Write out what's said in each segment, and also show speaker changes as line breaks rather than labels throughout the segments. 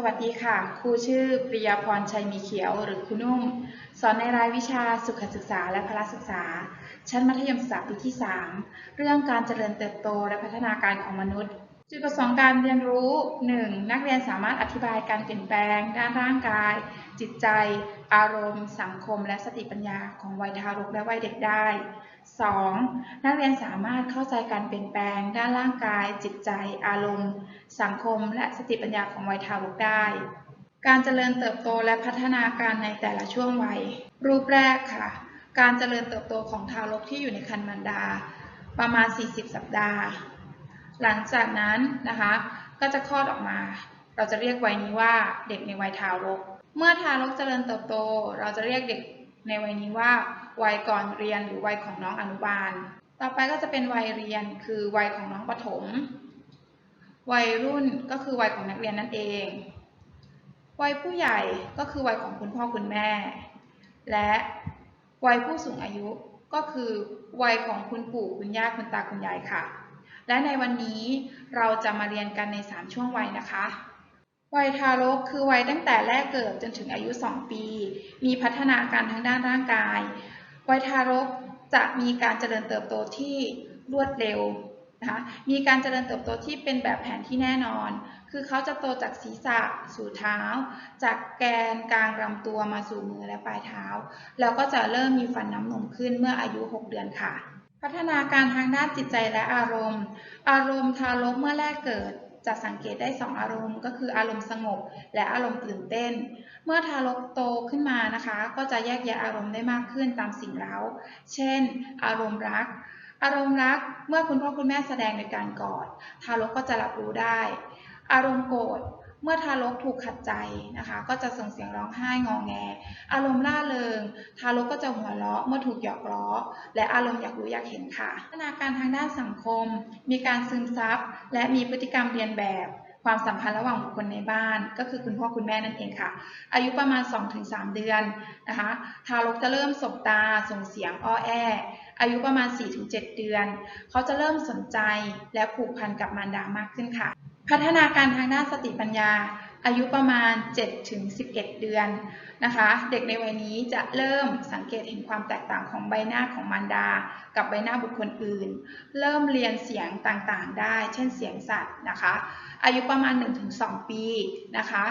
สวัสดีค่ะ ครูชื่อปริยาพรชัยมีเขียว หรือครูนุ่ม สอนในรายวิชาสุขศึกษาและพละศึกษา ชั้นมัธยมศึกษาปีที่ 3 เรื่องการเจริญเติบโตและพัฒนาการของมนุษย์ จุดประสงค์การเรียนรู้ 1. นักเรียนสามารถอธิบายการเปลี่ยนแปลง ด้านร่างกาย จิตใจ อารมณ์ สังคม และสติปัญญาของวัยทารกและวัยเด็กได้ 2. นักเรียนสามารถเข้าใจการเปลี่ยนแปลง ด้านร่างกาย จิตใจ อารมณ์ สังคม และสติปัญญาของวัยทารกได้ การเจริญเติบโตและพัฒนาการในแต่ละช่วงวัย รูปแรกค่ะ การเจริญเติบโตของทารกที่อยู่ในครรภ์มารดา ประมาณ 40 สัปดาห์ หลังจากนั้นนะคะก็จะคลอดออกมา เราจะเรียกวัยนี้ว่าเด็กในวัยทารก เมื่อทารกเจริญเติบโต เราจะเรียกเด็ก ในวัยนี้ว่าวัยก่อนเรียนหรือวัยของน้องอนุบาล ต่อไปก็จะเป็นวัยเรียนคือวัยของน้องประถม วัยรุ่นก็คือวัยของนักเรียนนั่นเอง วัยผู้ใหญ่ก็คือวัยของคุณพ่อคุณแม่ และวัยผู้สูงอายุก็คือวัยของคุณปู่คุณย่าคุณตาคุณยายค่ะ และในวันนี้เราจะมาเรียนกันใน 3 ช่วงวัยนะคะ วัยทารกคือวัยตั้งแต่แรกเกิดจนถึงอายุ 2 ปี มีพัฒนาการทางด้านร่างกาย วัยทารกจะมีการเจริญเติบโตที่รวดเร็วนะคะมีการเจริญเติบโตที่เป็นแบบแผนที่แน่นอน คือเขาจะโตจากศีรษะสู่เท้า จากแกนกลางลำตัวมาสู่มือและปลายเท้า แล้วก็จะเริ่มมีฟันน้ำนมขึ้นเมื่ออายุ 6 เดือนค่ะ พัฒนาการทางด้านจิตใจและอารมณ์ อารมณ์ทารกเมื่อแรกเกิด จะสังเกตได้ 2 อารมณ์ ก็คืออารมณ์สงบ และอารมณ์ตื่นเต้น เมื่อทารกโตขึ้นมานะคะ ก็จะแยกแยะอารมณ์ได้มากขึ้นตามสิ่งเร้า เช่น อารมณ์รัก อารมณ์รัก เมื่อคุณพ่อคุณแม่แสดงในการกอด ทารกก็จะรับรู้ได้ อารมณ์โกรธ เมื่อทารกถูกขัดใจนะคะ ก็จะส่งเสียงร้องไห้งอแง อารมณ์ร่าเริง ทารกก็จะหัวเราะเมื่อถูกหยอกล้อ และอารมณ์อยากรู้อยากเห็นค่ะ พัฒนาการทางด้านสังคม มีการซึมซับ และมีพฤติกรรมเรียนแบบ ความสัมพันธ์ระหว่างบุคคลในบ้าน ก็คือคุณพ่อคุณแม่นั่นเองค่ะ อายุประมาณ 2-3 เดือนนะคะ ทารกจะเริ่มสบตา ส่งเสียงอ้อแออายุประมาณ 4-7 เดือน เขาจะเริ่มสนใจและผูกพันกับมารดามากขึ้นค่ะ พัฒนาการทางด้านสติปัญญา อายุประมาณ 7-11 เดือนนะคะ เด็กในวัยนี้จะเริ่มสังเกตเห็นความแตกต่างของใบหน้าของมารดา กับใบหน้าบุคคลอื่น เริ่มเรียนเสียงต่างๆ ได้ เช่นเสียงสัตว์นะคะ อายุประมาณ 1-2 ปีนะคะ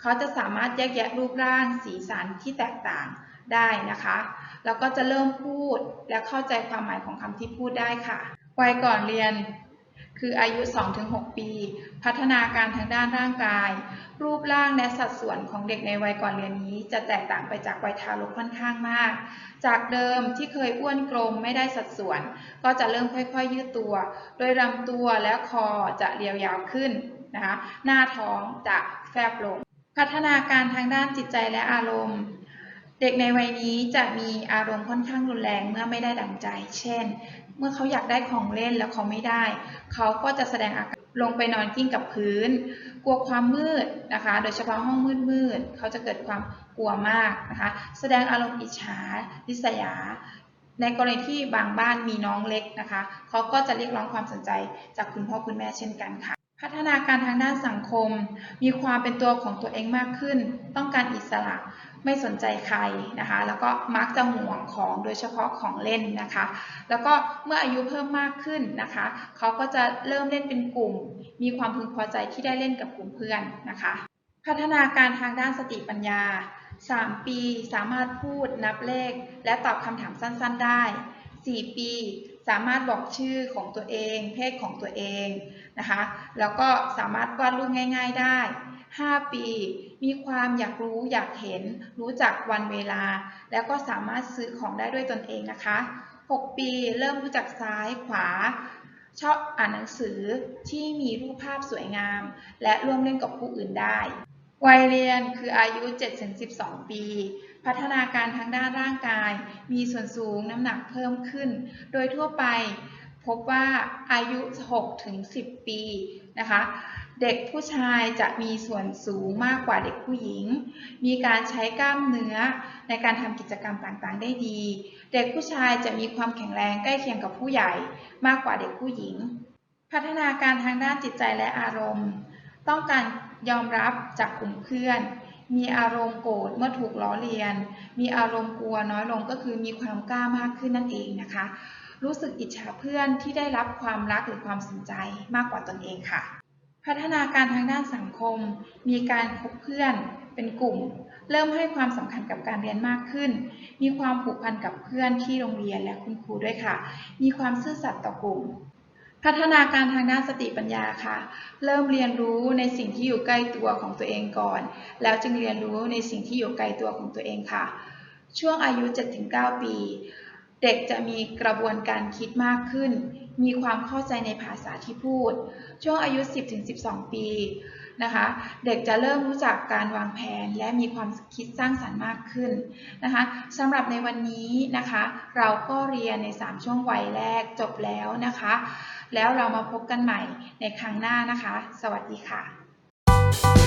เขาจะสามารถแยกแยะรูปร่างสีสันที่แตกต่างได้นะคะ แล้วก็จะเริ่มพูดและเข้าใจความหมายของคำที่พูดได้ค่ะ วัยก่อนเรียน คืออายุ 2-6 ปี พัฒนาการทางด้านร่างกาย รูปร่างและสัดส่วนของเด็กในวัยก่อนเรียนนี้ จะแตกต่างไปจากวัยทารกค่อนข้างมาก จากเดิมที่เคยอ้วนกลมไม่ได้สัดส่วน ก็จะเริ่มค่อยๆ ยืดตัว โดยลำตัวและคอจะเรียวยาวขึ้นนะคะ หน้าท้องจะแฟบลง พัฒนาการทางด้านจิตใจและอารมณ์ เด็กในวัยนี้จะมีอารมณ์ค่อนข้างรุนแรงเมื่อไม่ได้ดังใจ เช่น เมื่อเขาอยากได้ของเล่นแล้วเขาไม่ได้ เขาก็จะแสดงอาการลงไปนอนกิ้งกับพื้น กลัวความมืดนะคะ โดยเฉพาะห้องมืดมืดๆเขาจะเกิดความกลัวมากนะคะ แสดงอารมณ์อิจฉาริษยา ในกรณีที่บางบ้านมีน้องเล็กนะคะ เขาก็จะเรียกร้องความสนใจจากคุณพ่อคุณแม่เช่นกันค่ะ พัฒนาการทางด้านสังคม มีความเป็นตัวของตัวเองมากขึ้น ต้องการอิสระไม่สนใจใครนะคะ แล้วก็มักจะห่วงของโดยเฉพาะของเล่นนะคะ แล้วก็เมื่ออายุเพิ่มมากขึ้นนะคะ เขาก็จะเริ่มเล่นเป็นกลุ่ม มีความพึงพอใจที่ได้เล่นกับกลุ่มเพื่อนนะคะ พัฒนาการทางด้านสติปัญญา 3 ปีสามารถพูดนับเลข และตอบคำถามสั้น ๆ ได้ 4 ปี สามารถบอกชื่อของตัวเอง เพศของตัวเองนะคะ แล้วก็สามารถวาดรูปง่าย ๆได้ 5 ปี มีความอยากรู้อยากเห็น รู้จักวันเวลา แล้วก็สามารถซื้อของได้ด้วยตนเองนะคะ 6 ปีเริ่มรู้จักซ้ายขวา ชอบอ่านหนังสือที่มีรูปภาพสวยงาม และร่วมเล่นกับผู้อื่นได้ วัยเรียนคืออายุ 7-12 ปี พัฒนาการทางด้านร่างกาย มีส่วนสูงน้ำหนักเพิ่มขึ้น โดยทั่วไปพบว่าอายุ 6-10 ปีนะคะ เด็กผู้ชายจะมีส่วนสูงมากกว่าเด็กผู้หญิง มีการใช้กล้ามเนื้อในการทำกิจกรรมต่างๆ ได้ดี เด็กผู้ชายจะมีความแข็งแรงใกล้เคียงกับผู้ใหญ่มากกว่าเด็กผู้หญิง พัฒนาการทางด้านจิตใจและอารมณ์ ต้องการยอมรับจากกลุ่มเพื่อน มีอารมณ์โกรธเมื่อถูกล้อเลียน มีอารมณ์กลัวน้อยลงก็คือมีความกล้ามากขึ้นนั่นเองนะคะ รู้สึกอิจฉาเพื่อนที่ได้รับความรักหรือความสนใจมากกว่าตนเองค่ะ พัฒนาการทางด้านสังคม มีการคบเพื่อนเป็นกลุ่ม เริ่มให้ความสำคัญกับการเรียนมากขึ้น มีความผูกพันกับเพื่อนที่โรงเรียนและคุณครูด้วยค่ะ มีความซื่อสัตย์ต่อกลุ่ม พัฒนาการทางด้านสติปัญญาค่ะ เริ่มเรียนรู้ในสิ่งที่อยู่ใกล้ตัวของตัวเองก่อน แล้วจึงเรียนรู้ในสิ่งที่อยู่ไกลตัวของตัวเองค่ะ ช่วงอายุ 7-9 ปี เด็กจะมีกระบวนการคิดมากขึ้น มีความเข้าใจในภาษาที่พูด ช่วงอายุ 10-12 ปี นะคะ เด็กจะเริ่มรู้จักการวางแผนและมีความคิดสร้างสรรค์มากขึ้นนะคะสำหรับในวันนี้นะคะ เราก็เรียนใน 3 ช่วงวัยแรกจบแล้วนะคะ แล้วเรามาพบกันใหม่ในครั้งหน้านะคะ สวัสดีค่ะ